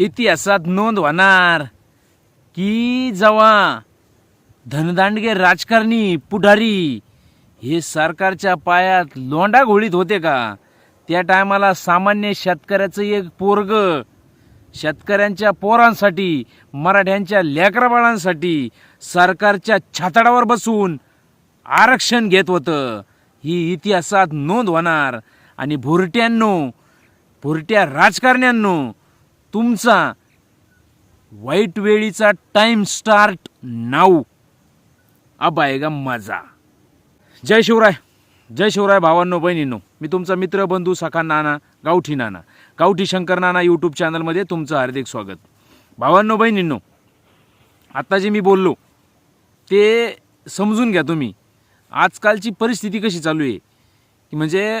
इतिहासात नोंद होणार. की जेव्हा धनदांडगे राजकारणी पुढारी हे सरकारच्या पायात लोंडा घोळीत होते का? त्या टायमाला सामान्य शेतकऱ्याचं एक पोरग शेतकऱ्यांच्या पोरांसाठी मराठ्यांच्या लेकराबाळांसाठी सरकारच्या छाताडावर बसून आरक्षण घेत होतं. ही इतिहासात नोंद होणार. आणि भुरट्यांनो भुरट्या राजकारण्यांनो तुमचा वाईट वेळीचा टाइम स्टार्ट नाऊ अब आएगा मजा. जय शिवराय. जय शिवराय भावांनो बहिणींनो. मी तुमचा मित्र बंधू सखा नाना गावठी नाना गावठी शंकर नाना यूट्यूब चॅनलमध्ये तुमचं हार्दिक स्वागत. भावांनो बहिणींनो आत्ता जे मी बोललो ते समजून घ्या तुम्ही. आजकालची परिस्थिती कशी चालू आहे? की म्हणजे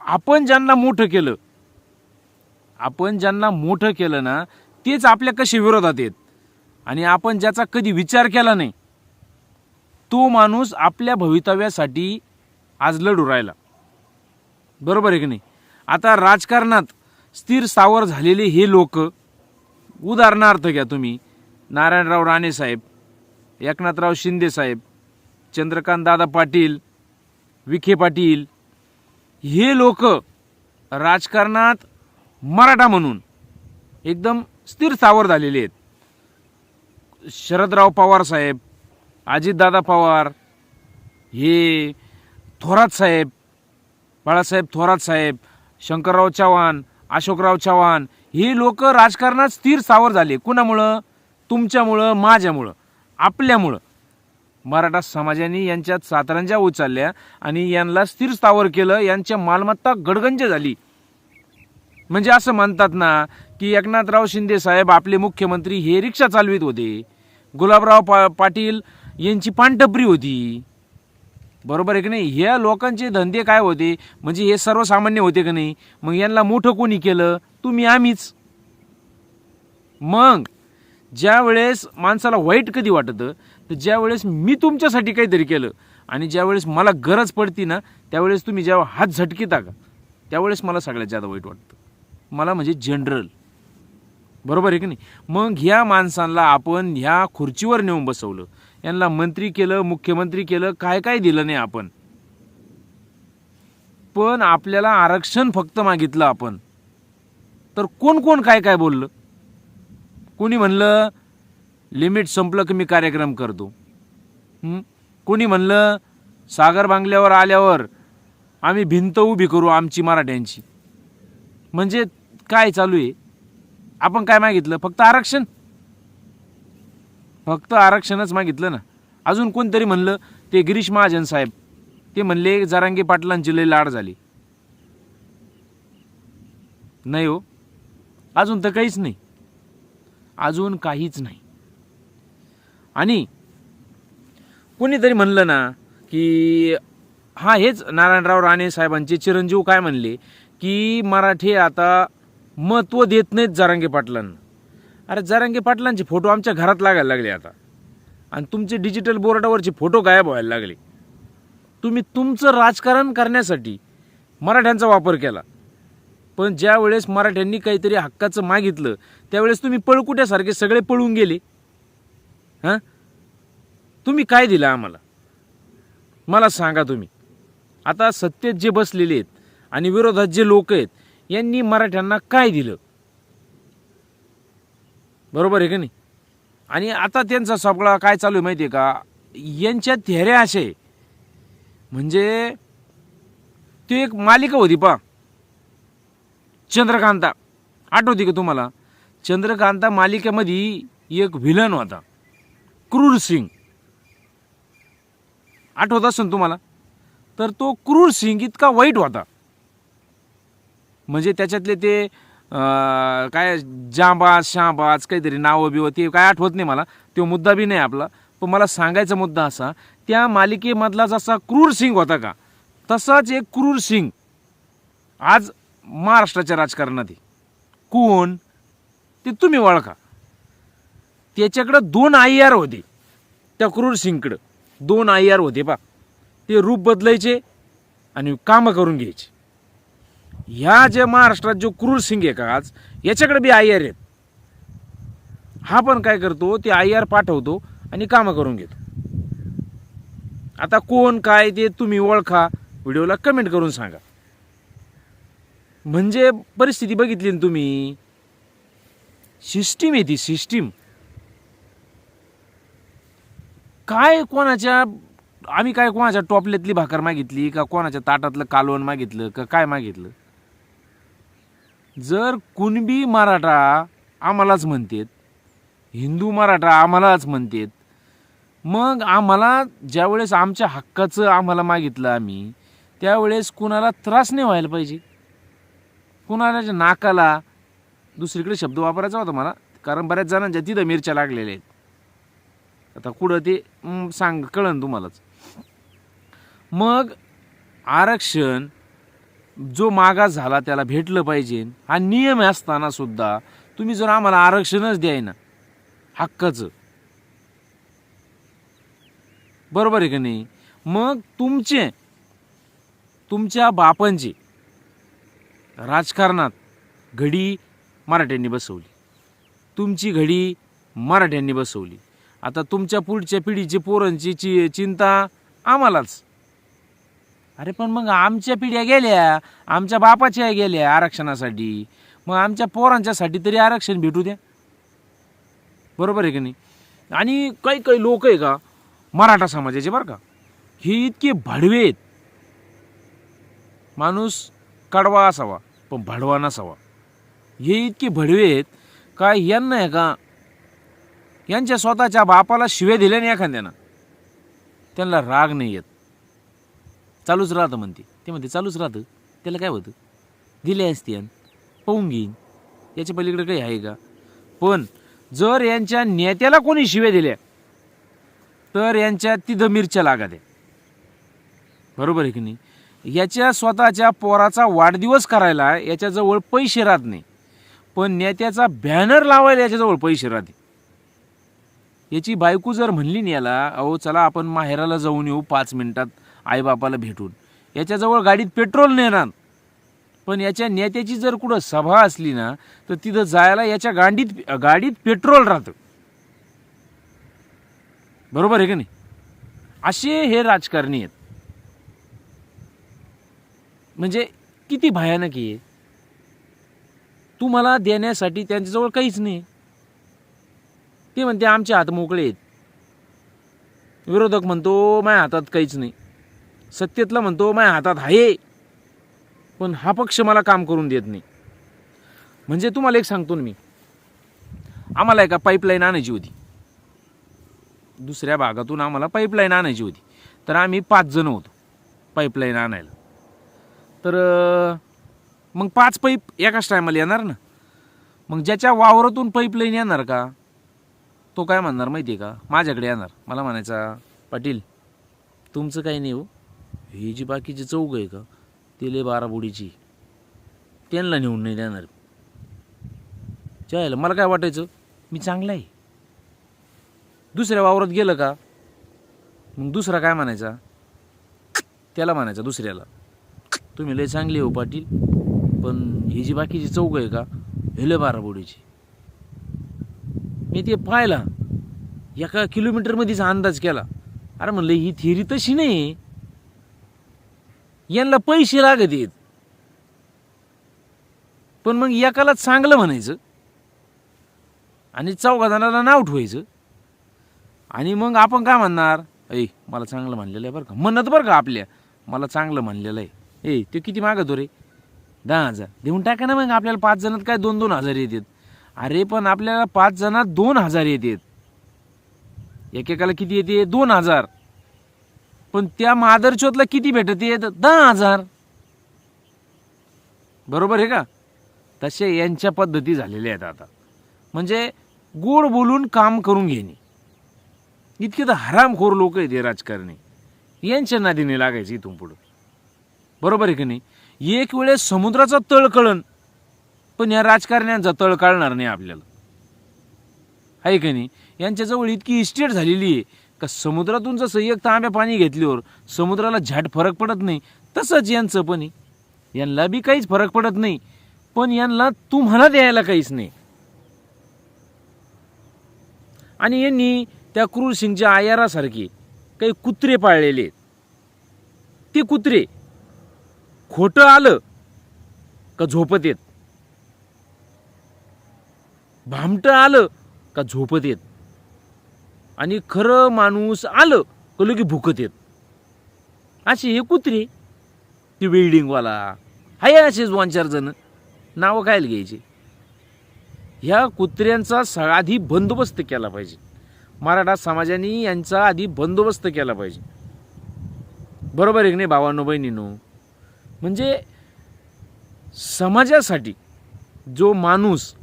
आपण ज्यांना मोठं केलं आपण ज्यांना मोठं केलं ना तेच आपल्या कसे विरोधात आहेत? आणि आपण ज्याचा कधी विचार केला नाही तो माणूस आपल्या भवितव्यासाठी आज लढू राहिला. बरोबर आहे की नाही? आता राजकारणात स्थिर सावर झालेले हे लोक उदाहरणार्थ घ्या तुम्ही नारायणराव राणे साहेब एकनाथराव शिंदे साहेब चंद्रकांत दादा पाटील विखे पाटील हे लोक राजकारणात मराठा म्हणून एकदम स्थिर सावर झालेले आहेत. शरदराव पवार साहेब अजितदादा पवार हे थोरात साहेब बाळासाहेब थोरात साहेब शंकरराव चव्हाण अशोकराव चव्हाण हे लोक राजकारणात स्थिर सावर झाले. कुणामुळं? तुमच्यामुळं माझ्यामुळं आपल्यामुळं. मराठा समाजाने यांच्यात सातारांच्या उचलल्या आणि यांना स्थिर स्थावर केलं यांच्या मालमत्ता गडगंज झाली. म्हणजे असं म्हणतात ना की एकनाथराव शिंदे साहेब आपले मुख्यमंत्री हे रिक्षा चालवित होते. गुलाबराव पा पाटील यांची पानटपरी होती. बरोबर आहे की नाही? ह्या लोकांचे धंदे काय होते? म्हणजे हे सर्वसामान्य होते का नाही? मग यांना मोठं कोणी केलं? तुम्ही आम्हीच. मग ज्या वेळेस माणसाला वाईट कधी वाटतं? तर ज्या वेळेस मी तुमच्यासाठी काहीतरी केलं आणि ज्या वेळेस मला गरज पडती ना त्यावेळेस तुम्ही जेव्हा हात झटकिता का? त्यावेळेस मला सगळ्यात जादा वाईट वाटतं. मला म्हणजे जनरल. बरोबर आहे की नाही? मग ह्या माणसांना आपण ह्या खुर्चीवर नेऊन बसवलं. यांना मंत्री केलं मुख्यमंत्री केलं काय काय दिलं नाही आपण. पण आपल्याला आरक्षण फक्त मागितलं आपण. तर कोण कोण काय काय बोललं? कोणी म्हणलं लिमिट संपलं की मी कार्यक्रम करतो. कोणी म्हणलं सागर बांगल्यावर आल्यावर आम्ही भिंत उभी करू आमची मराठ्यांची. म्हणजे काय चालू आहे? आपण काय मागितलं? फक्त आरक्षण? फक्त आरक्षणच मागितलं ना. अजून कोणतरी म्हणलं? ते गिरीश महाजन साहेब. ते म्हणले जरांगे पाटलांची लय लाड झाली. नाही हो. अजून तर काहीच नाही. अजून काहीच नाही. आणि कोणीतरी म्हणलं ना की हा हेच नारायणराव राणे साहेबांचे चिरंजीव काय म्हणले की मराठी आता महत्त्व देत नाहीत जरांगे पाटलांना. अरे जरांगे पाटलांचे फोटो आमच्या घरात लागायला लागले आता. आणि तुमचे डिजिटल बोर्डावरचे फोटो गायब व्हायला लागले. तुम्ही तुमचं राजकारण करण्यासाठी मराठ्यांचा वापर केला. पण ज्या वेळेस मराठ्यांनी काहीतरी हक्काचं मागितलं त्यावेळेस तुम्ही पळकुट्यासारखे सगळे पळून गेले. हां? तुम्ही काय दिलं आम्हाला? मला सांगा तुम्ही. आता सत्तेत जे बसलेले आहेत आणि विरोधात जे लोक आहेत यांनी मराठ्यांना काय दिलं? बरोबर आहे का नाही? आणि आता त्यांचा सगळा काय चालू आहे माहिती आहे का? यांच्या थेऱ्या असे. म्हणजे ती एक मालिका होती पा चंद्रकांता. आठवते का तुम्हाला? चंद्रकांता मालिकेमध्ये एक व्हिलन होता. क्रूर सिंग. आठवत असेल तुम्हाला? तर तो क्रूर सिंग इतका वाईट होता. म्हणजे त्याच्यातले ते काय जांबाज शांबाज काहीतरी नावं बिवं ते काय आठवत नाही मला. तो मुद्दा बी नाही आपला. पण मला सांगायचा मुद्दा असा त्या मालिकेमधला जसा क्रूर सिंग होता का तसाच एक क्रूर सिंग आज महाराष्ट्राच्या राजकारणात आहे. कोण? ते तुम्ही ओळखा. त्याच्याकडं दोन आय आर होते त्या क्रूर सिंगकडं. दोन आय आर होते पा ते रूप बदलायचे आणि कामं करून घ्यायचे. ह्या जे महाराष्ट्रात जो क्रूर सिंग आहे का आज याच्याकडे बी आय आर आहेत. हा पण काय करतो ते आय आर पाठवतो आणि कामं करून घेतो. आता कोण काय ते तुम्ही ओळखा व्हिडिओला कमेंट करून सांगा. म्हणजे परिस्थिती बघितली ना तुम्ही? सिस्टीम आहे ती सिस्टीम काय कोणाच्या आम्ही काय कोणाच्या टॉपलेतली भाकर मागितली का कोणाच्या ताटातलं कालवण मागितलं का काय मागितलं? जर कुणबी मराठा आम्हालाच म्हणतात हिंदू मराठा आम्हालाच म्हणतात मग आम्हाला ज्यावेळेस आमच्या हक्काचं आम्हाला मागितलं आम्ही त्यावेळेस कुणाला त्रास नाही व्हायला पाहिजे. कुणाच्या नाकाला दुसरीकडे शब्द वापरायचा होता मला कारण बऱ्याच जणांच्या तिथं मिरच्या लागलेल्या आहेत. आता कुठं ते सांग कळन तुम्हालाच. मग आरक्षण जो मागास झाला त्याला भेटलं पाहिजे. हा नियम असताना सुद्धा तुम्ही जर आम्हाला आरक्षणच द्याय ना हक्काचं. बरोबर आहे का नाही? मग तुमचे तुमच्या बापांची राजकारणात घडी मराठ्यांनी बसवली. तुमची घडी मराठ्यांनी बसवली. आता तुमच्या पुढच्या पिढीची पोरांची चि चिंता आम्हालाच. अरे पण मग आमच्या पिढ्या गेल्या आमच्या बापाच्या गेल्या आरक्षणासाठी. मग आमच्या पोरांच्यासाठी तरी आरक्षण भेटू द्या. बरोबर आहे की नाही? आणि काही काही लोक आहे का मराठा समाजाचे बरं का हे इतके भडवे आहेत माणूस कडवा असावा पण भडवा नसावा. हे इतके भडवे आहेत का यांना आहे का यांच्या स्वतःच्या बापाला शिव्या दिल्या नाही एखाद्यानं. त्यांना राग नाही येत. चालूच राहतं म्हणते. ते म्हणते चालूच राहतं. त्याला काय होतं? दिले असते पाहून घेईन. याच्या पलीकडे काही आहे का? पण जर यांच्या नेत्याला कोणी शिव्या दिल्या तर यांच्या तिथं मिरच्या लागत आहे. बरोबर आहे की नाही? याच्या स्वतःच्या पोराचा वाढदिवस करायला याच्याजवळ पैसे राहत नाही. पण नेत्याचा बॅनर लावायला याच्याजवळ पैसे राहते. याची बायको जर म्हणली नाही याला अहो चला आपण माहेराला जाऊन येऊ पाच मिनिटात. आईबापाला भेटून. याच्याजवळ गाडीत पेट्रोल नेणार. पण याच्या नेत्याची जर कुठं सभा असली ना तर तिथं जायला याच्या गाडीत गाडीत पेट्रोल राहतं. बरोबर आहे का नाही? असे हे राजकारणी आहेत. म्हणजे किती भयानक आहे तुम्हाला देण्यासाठी त्यांच्याजवळ काहीच नाही. ते म्हणते आमचे हात मोकळे आहेत. विरोधक म्हणतो माझ्या हातात काहीच नाही. सत्तेतला म्हणतो माझ्या हातात आहे. पण हा पक्ष मला काम करून देत नाही. म्हणजे तुम्हाला एक सांगतो मी. आम्हाला एका पाईपलाईन आणायची होती. दुसऱ्या भागातून आम्हाला पाईपलाईन आणायची होती. तर आम्ही पाच जण होतो पाईपलाईन आणायला. तर मग पाच पाईप एकाच टायमाला येणार ना? मग ज्याच्या वावरातून पाईपलाईन येणार का? तो काय म्हणणार माहिती आहे का? माझ्याकडे येणार. मला म्हणायचा पाटील तुमचं काही नाही हो. ही जी बाकीची चौक आहे का? ती लय त्यांना नेऊन नाही देणार. चालेल मला काय वाटायचं? मी चांगला आहे. दुसऱ्या वावरात गेलं का? मग दुसरा काय म्हणायचा? त्याला म्हणायचा दुसऱ्याला. तुम्ही लय चांगली हो पाटील पण ही जी बाकीची चौक आहे का? हे लय बारा मी ते पाहिला. एका किलोमीटरमध्येच अंदाज केला. अरे म्हणलं ही थिअरी तशी नाही. यांना पैसे लागत आहेत. पण मग एकाला चांगलं म्हणायचं. आणि चौघा जणाला नाव ठेवायचं. आणि मग आपण काय म्हणणार? ऐ मला चांगलं म्हणलेलं आहे बरं का. म्हणत बरं का आपल्या. मला चांगलं म्हणलेलं आहे. ए ते किती मागतो रे? दहा हजार. देऊन टाका ना मग आपल्याला पाच जणात काय दोन दोन हजार येतात अरे पण आपल्याला पाच जणात दोन हजार येतात एकेकाला किती येते? दोन हजार. पण त्या मादरचोतला किती भेटत? येत दहा हजार. बरोबर आहे का? तसे यांच्या पद्धती झालेल्या आहेत आता. म्हणजे गोड बोलून काम करून घेणे. इतके तर हरामखोर लोक आहेत हे राजकारणी. यांच्या नादीने लागायचे इथून पुढं. बरोबर आहे की नाही? एक वेळेस समुद्राचा तळ कळण पण या राजकारण्यांचा तळ काढणार नाही आपल्याला. आहे का नाही? यांच्याजवळ इतकी इस्टेट झालेली आहे. का समुद्रातून जसं एक तांब्या पाणी घेतल्यावर समुद्राला झाट फरक पडत नाही तसंच यांचं पण यांना बी काहीच फरक पडत नाही पण यांना तुम्हाला द्यायला काहीच नाही. आणि यांनी त्या क्रूर सिंगच्या आयारासारखे काही कुत्रे पाळलेले ते कुत्रे खोटं आलं का झोपत येत भामटं आलं का झोपत येत आणि खरं माणूस आलं कलं की भुकत येत. अशी हे कुत्रे ती वेल्डिंगवाला. हाय असेच दोन चार जण. नावं कायला घ्यायची? ह्या कुत्र्यांचा स- आधी बंदोबस्त केला पाहिजे. मराठा समाजाने यांचा आधी बंदोबस्त केला पाहिजे. बरोबर आहे की नाही भावांनो बहिणीनो? म्हणजे समाजासाठी जो माणूस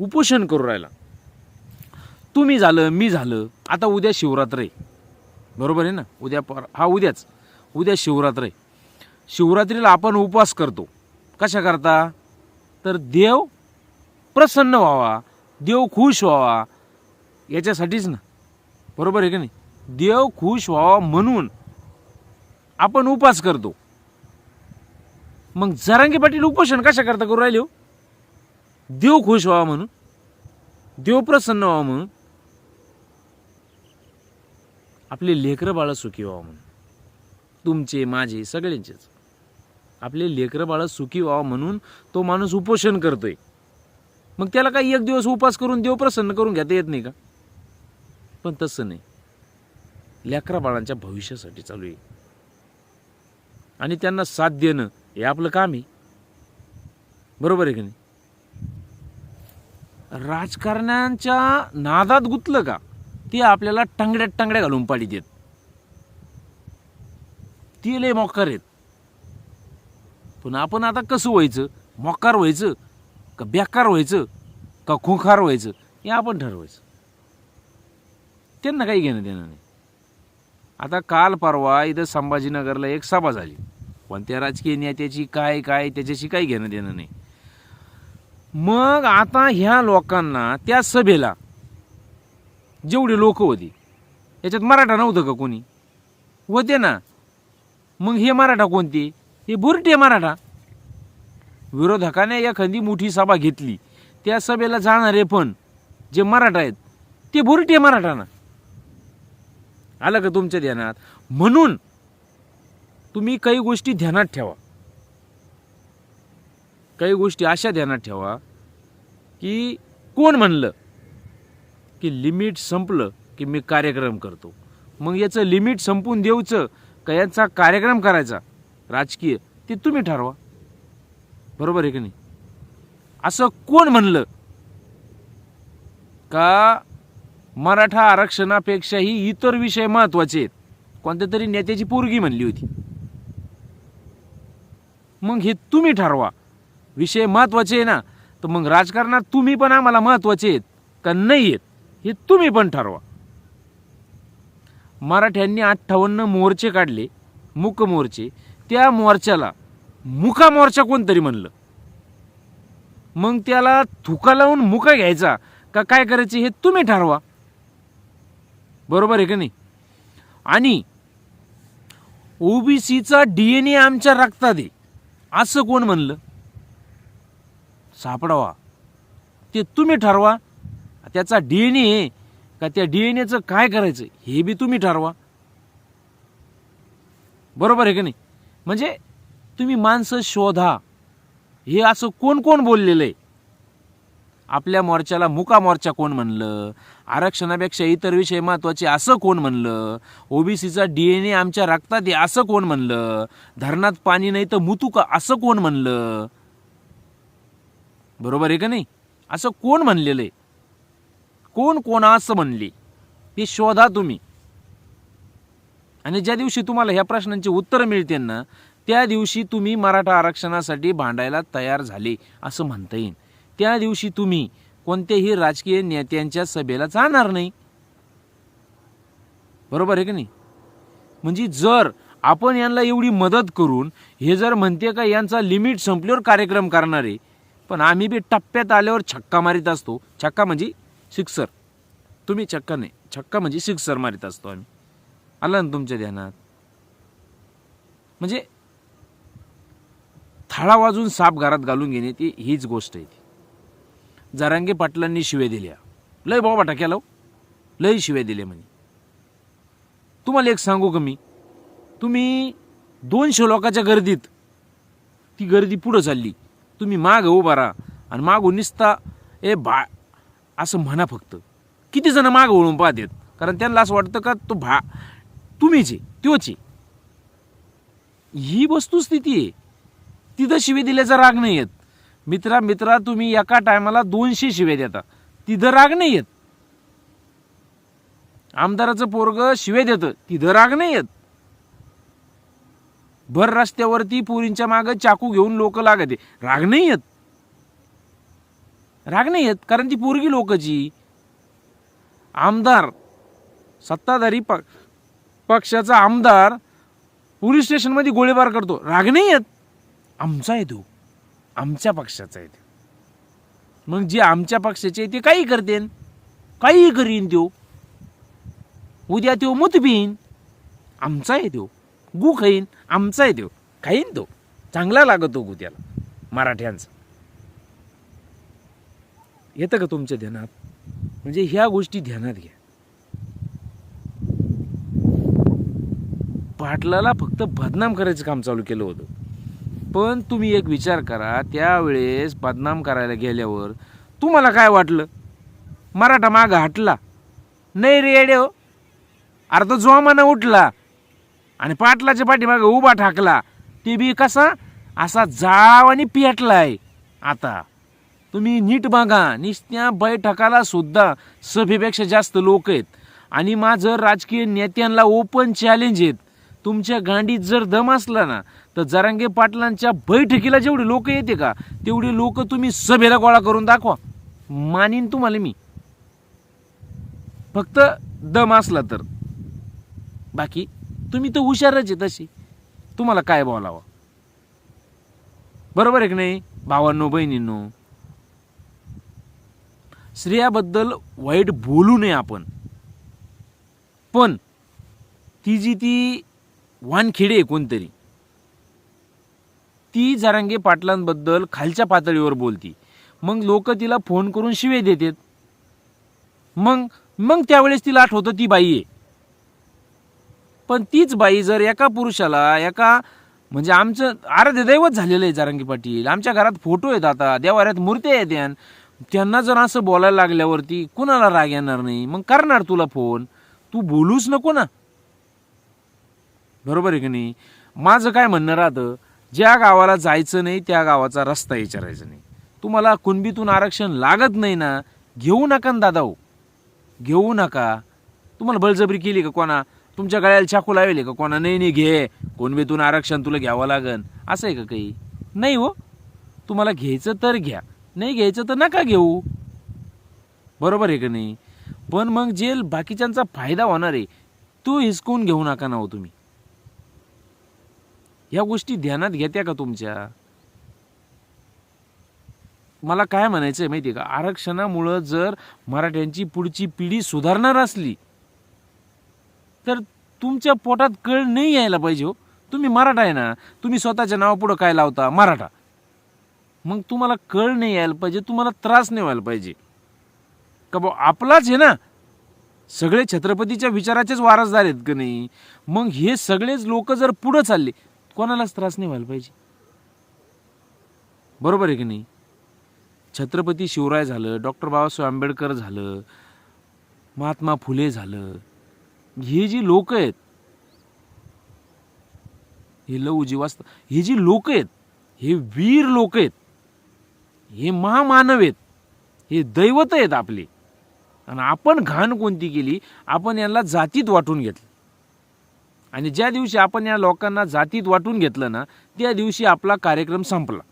उपोषण करू राहिला तुम्ही झालं मी झालं आता उद्या शिवरात्र आहे बरोबर आहे ना? उद्या पर हा उद्याच. उद्या शिवरात्र आहे शिवरात्रीला आपण उपवास करतो. कशा करता? तर देव प्रसन्न व्हावा देव खुश व्हावा याच्यासाठीच ना. बरोबर आहे का नाही? देव खुश व्हावा म्हणून आपण उपवास करतो. मग जरांगे पाटील उपोषण कशा करता करू राहिले हो? देव खुश व्हावा म्हणून देव प्रसन्न व्हावा म्हणून आपले लेकरं बाळं सुखी व्हावं म्हणून. तुमचे माझे सगळ्यांचेच. आपले लेकरं बाळं सुखी व्हावं म्हणून तो माणूस उपोषण करतोय. मग त्याला काही एक दिवस उपास करून देव प्रसन्न करून घेता येत नाही का? पण तसं नाही. लेकरा बाळांच्या भविष्यासाठी चालू आहे. आणि त्यांना साथ देणं हे आपलं काम आहे. बरोबर आहे की नाही? राजकारण्यांच्या नादात गुंतलं का? ते आपल्याला टांगड्यात टांगड्या घालून पाडी देत ती लय मोकार आहेत. पण आपण आता कसं व्हायचं? मोकार व्हायचं? का बेकार व्हायचं? का खुंखार व्हायचं? हे आपण ठरवायचं. त्यांना काही घेणं देणं नाही. आता काल परवा इथं संभाजीनगरला एक सभा झाली. पण त्या राजकीय नेत्याची काय काय त्याच्याशी काही घेणं देणं नाही. मग आता ह्या लोकांना त्या सभेला जेवढे लोक होती. याच्यात मराठा नव्हतं का कोणी? होते ना. मग हे मराठा कोणते? हे बुरटे मराठा. विरोधकाने एखादी मोठी सभा घेतली. त्या सभेला जाणारे पण जे मराठा आहेत ते बुरटे मराठा ना. आलं का तुमच्या ध्यानात? म्हणून तुम्ही काही गोष्टी ध्यानात ठेवा. काही गोष्टी अशा ध्यानात ठेवा की कोण म्हणलं? की लिमिट संपलं की मी कार्यक्रम करतो. मग याचं लिमिट संपून देऊचं का यांचा कार्यक्रम करायचा? राजकीय. ते तुम्ही ठरवा. बरोबर आहे की नाही? असं कोण म्हणलं? का मराठा आरक्षणापेक्षाही इतर विषय महत्त्वाचे आहेत? कोणत्या तरी नेत्याची पोरगी म्हणली होती. मग हे तुम्ही ठरवा. विषय महत्त्वाचे आहे ना तर मग राजकारणात तुम्ही पण आम्हाला महत्त्वाचे आहेत का नाही आहेत? हे तुम्ही पण ठरवा. मराठ्यांनी अठ्ठावन्न मोर्चे काढले मुक मोर्चे. त्या मोर्चाला मुका मोर्चा कोणतरी म्हणलं. मग त्याला थुका लावून मुका घ्यायचा का काय करायचे हे तुम्ही ठरवा. बरोबर आहे का नाही? आणि ओबीसीचा डीएनए आमच्या रक्तात आहे. असं कोण म्हणलं? सापडावा. ते तुम्ही ठरवा. त्याचा डी एन ए का त्या डीएनएचं काय करायचं हे बी तुम्ही ठरवा. बरोबर आहे का नाही? म्हणजे तुम्ही माणसं शोधा. हे असं कोण कोण बोललेलं आहे आपल्या मोर्चाला मुका मोर्चा कोण म्हणलं? आरक्षणापेक्षा इतर विषय महत्त्वाचे असं कोण म्हणलं? ओबीसीचा डी एन ए आमच्या रक्तात आहे असं कोण म्हणलं? धरणात पाणी नाही तर मुतू का असं कोण म्हणलं? बरोबर आहे का नाही? असं कोण म्हणलेलं आहे कोण कोणास म्हणले हे शोधा तुम्ही. आणि ज्या दिवशी तुम्हाला ह्या प्रश्नांची उत्तरं मिळतील ना त्या दिवशी तुम्ही मराठा आरक्षणासाठी भांडायला तयार झाले असं म्हणता येईल. त्या दिवशी तुम्ही कोणत्याही राजकीय नेत्यांच्या सभेला जाणार नाही. बरोबर आहे की नाही? म्हणजे जर आपण यांना एवढी मदत करून हे जर म्हणते का यांचा लिमिट संपल्यावर कार्यक्रम करणार आहे पण आम्ही बी टप्प्यात आल्यावर छक्का मारित असतो. छक्का म्हणजे सिक्सर तुम्ही छक्का नाही. छक्का म्हणजे सिक्सर मारित असतो आम्ही. आला ना तुमच्या ध्यानात? म्हणजे थाळा वाजून साप घरात घालून घेणे ती हीच गोष्ट आहे ती. जरांगे पाटलांनी शिवे दिल्या. लय बाबा केला लाव. लय शिव्या दिले म्हणे. तुम्हाला एक सांगू का मी? तुम्ही दोनशे लोकांच्या गर्दीत ती गर्दी पुढं चालली. तुम्ही माग उभा राहा आणि मागून निसता ए बा असं म्हणा फक्त. किती जण माग वळून पाहतात? कारण त्यांना असं वाटतं का तो भा तुम्हीच आहे त्योच आहे. ही वस्तुस्थिती आहे. तिथं शिवे दिल्याचा राग नाही येत. मित्रा मित्रा तुम्ही एका टायमाला दोनशे शिवे देता. तिथं राग नाही येत. आमदाराचं पोरग शिवे देतं. तिथं राग नाही येत. भर रस्त्यावरती पुरींच्या मागं चाकू घेऊन लोक लागते. राग नाही येत. राग नाही येत कारण ती पोरगी लोकची. आमदार सत्ताधारी प पक्षाचा आमदार पोलीस स्टेशनमध्ये गोळीबार करतो. राग नाही येत. आमचा आहे तो. आमच्या पक्षाचा आहे तो. मग जे आमच्या पक्षाचे आहे ते काही करतेन काही करीन तो उद्या तो मत पिईन. आमचा आहे गु खाईन. आमचा आहे त्यो. खाईन तो. चांगला लागतो गु त्याला. मराठ्यांचा. येतं का तुमच्या ध्यानात? म्हणजे ह्या गोष्टी ध्यानात घ्या. पाटलाला फक्त बदनाम करायचं काम चालू केलं होतं. पण तुम्ही एक विचार करा त्यावेळेस बदनाम करायला गेल्यावर तुम्हाला काय वाटलं? मराठा माग हटला. नाही रे हो. अरे तो जोमानं उठला आणि पाटलाच्या पाठीमागं उभा ठाकला. ते बी कसा? असा जाव आणि पेटलाय. आता तुम्ही नीट बघा निस्त्या बैठकाला सुद्धा सभेपेक्षा जास्त लोक आहेत. आणि माझं राजकीय नेत्यांना ओपन चॅलेंज आहेत. तुमच्या गांडीत जर दम असला ना तर जरांगे पाटलांच्या बैठकीला जेवढे लोक येते का तेवढे लोक तुम्ही सभेला गोळा करून दाखवा. मानीन तुम्हाला मी. फक्त दम असला तर. बाकी तुम्ही तर हुशारच आहे तशी. तुम्हाला काय बोलावं? बरोबर आहे की नाही? भावांनो बहिणींनो स्त्रियाबद्दल वाईट बोलू नये आपण. पण ती जी ती वानखेडे आहे कोणतरी ती जरांगे पाटलांबद्दल खालच्या पातळीवर बोलती. मग लोक तिला फोन करून शिवे देतात. मग मग त्यावेळेस तिला आठवतं ती बाई आहे. पण तीच बाई जर एका पुरुषाला एका म्हणजे आमचं आराध्यदैवत झालेलं आहे जारंगी पाटील. आमच्या घरात फोटो आहेत आता देवाऱ्यात मूर्त्या आहेत त्यांना जर असं बोलायला लागल्यावरती कुणाला राग येणार नाही? मग करणार तुला फोन? तू बोलूच नको ना. बरोबर आहे की नाही? माझं काय म्हणणं राहतं ज्या गावाला जायचं नाही त्या गावाचा रस्ता विचारायचा नाही. तुम्हाला कुणबीतून आरक्षण लागत नाही ना घेऊ नका ना दादा हो. घेऊ नका. तुम्हाला बळजबरी केली का कोणा? तुमच्या गळ्याला चाकू लावले का कोणा? नाही नाही घे. कुणबीतून आरक्षण तुला घ्यावं लागन. असं आहे का काही? नाही हो. तुम्हाला घ्यायचं तर घ्या. नाही घ्यायचं तर नका घेऊ. बरोबर आहे का नाही? पण मग जे बाकीच्यांचा फायदा होणार आहे. तो हिसकून घेऊ नका ना हो तुम्ही. ह्या गोष्टी ध्यानात घेत्या का तुमच्या? मला काय म्हणायचं आहे माहिती आहे का? आरक्षणामुळं जर मराठ्यांची पुढची पिढी सुधारणार असली तर तुमच्या पोटात कळ नाही यायला पाहिजे हो. तुम्ही मराठा आहे ना? तुम्ही स्वतःच्या नावापुढं काय लावता? मराठा. मग तुम्हाला कळ नाही यायला पाहिजे तुम्हाला त्रास नाही व्हायला पाहिजे. का बा आपलाच आहे ना सगळे छत्रपतीच्या विचाराचेच वारसदार आहेत का नाही? मग हे सगळेच लोक जर पुढं चालले कोणालाच त्रास नाही व्हायला पाहिजे. बरोबर आहे की नाही? छत्रपती शिवराय झालं डॉक्टर बाबासाहेब आंबेडकर झालं महात्मा फुले झालं हे जी लोक आहेत हे लवजी वाचता हे जी लोक आहेत हे वीर लोक आहेत हे महामानव आहेत हे दैवत आहेत आपले. आणि आपण घाण कोणती केली? आपण यांना जातीत वाटून घेतलं. आणि ज्या दिवशी आपण या लोकांना जातीत वाटून घेतलं ना त्या दिवशी आपला कार्यक्रम संपला.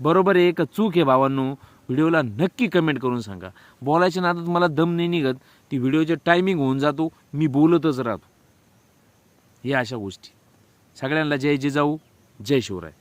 बरोबर आहे का चूक आहे भावांनो. व्हिडिओला नक्की कमेंट करून सांगा. बोलायच्या नादात मला दम नाही निघत. ती व्हिडिओचे टायमिंग होऊन जातो. मी बोलतच राहतो. हे अशा गोष्टी. सगळ्यांना जय जिजाऊ जय शिवराय.